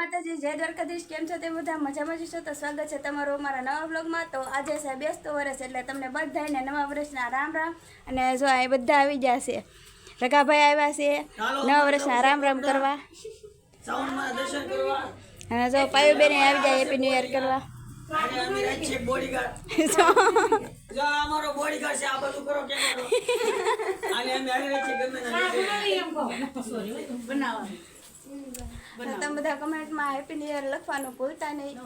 માતાજી જય દ્વારકાધીશ કેમ છો તે બધા? મજામાં જ છો? તો સ્વાગત છે તમારું અમારા નવા બ્લોગમાં તો આજે છે બેસતો વર્ષ એટલે તમને બધાને નવા વર્ષના રામ રામ. અને જો આ બધા આવી ગયા છે. રકાભાઈ આવ્યા છે. નવા વર્ષના રામ રામ કરવા. શ્રાવણમાં દર્શન કરવા. અને જો પાયુબેન આવી જાય હેપી ન્યુ યર કરવા. અને તમે બધા કમેન્ટમાં હેપી ન્યુ યર લખવાનું ભૂલતા નહીં.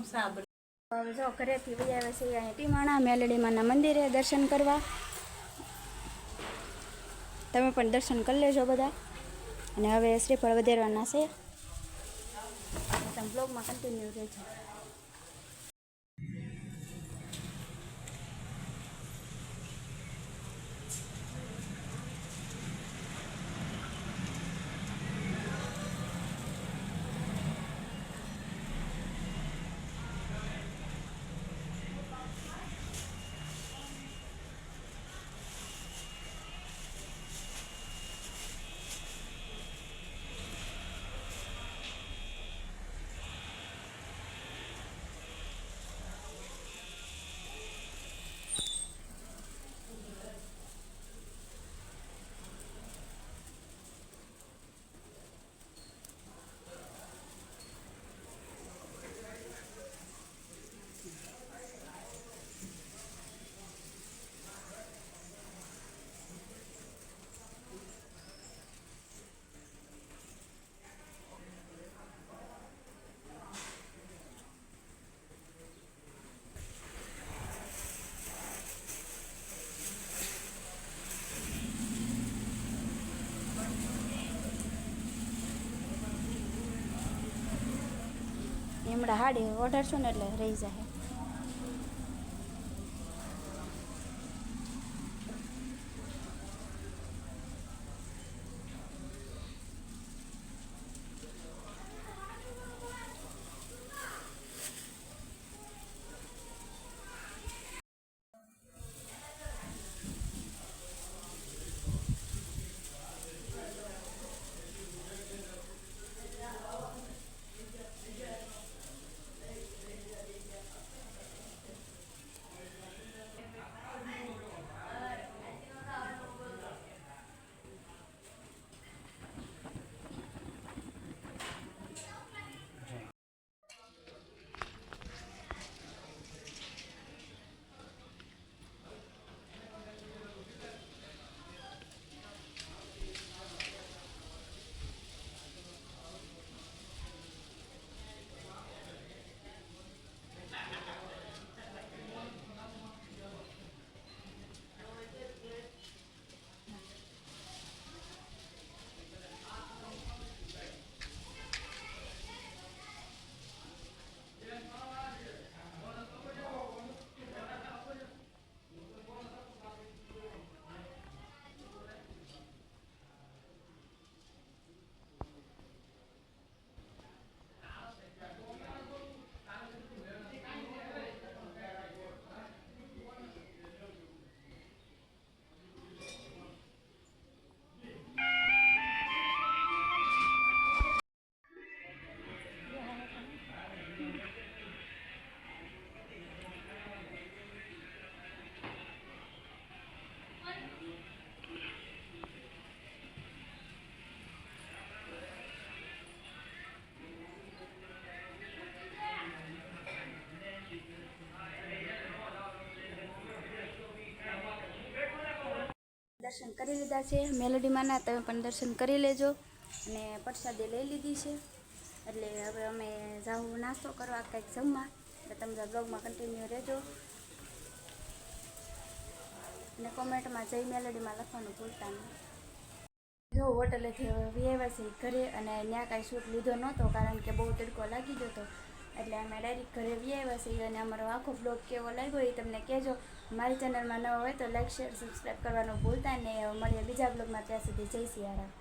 જો ઘરેથી વહી આવે છે અહીંયા ટીમાણા મેલડીમાના મંદિરે દર્શન કરવા. તમે પણ દર્શન કરી લેજો બધા. અને હવે શ્રીફળ વધારવાના છે. તમે બ્લોગમાં કન્ટિન્યુ રહેજો. હમણાં હાડી ઓઢારશો ને એટલે રહી જાય દર્શન કરી લીધા છે. મેલોડીમાંના તમે પણ દર્શન કરી લેજો. અને પ્રસાદી લઈ લીધી છે. એટલે હવે અમે જાઉં નાસ્તો કરવા કંઈક જમવા. એટલે તમે બ્લોગમાં કન્ટિન્યુ રહેજો. અને કોમેન્ટમાં જઈ મેલોડીમાં લખવાનું ભૂલતા નહીં. જો હોટલેથી આવ્યા ઘરે અને ત્યાં કાંઈ શૂટ લીધો નહોતો, કારણ કે બહુ તડકો લાગી ગયો હતો. એટલે અમે ડાયરેક્ટ ઘરે આવ્યા છીએ અને અમારો આખો બ્લોગ કેવો લાગ્યો એ તમને કહેજો. મારી ચેનલમાં નવો હોય તો લાઈક શેર સબસ્ક્રાઈબ કરવાનું ભૂલતા હવે મળીએ બીજા બ્લોગમાં ત્યાં સુધી જય સિયારામ.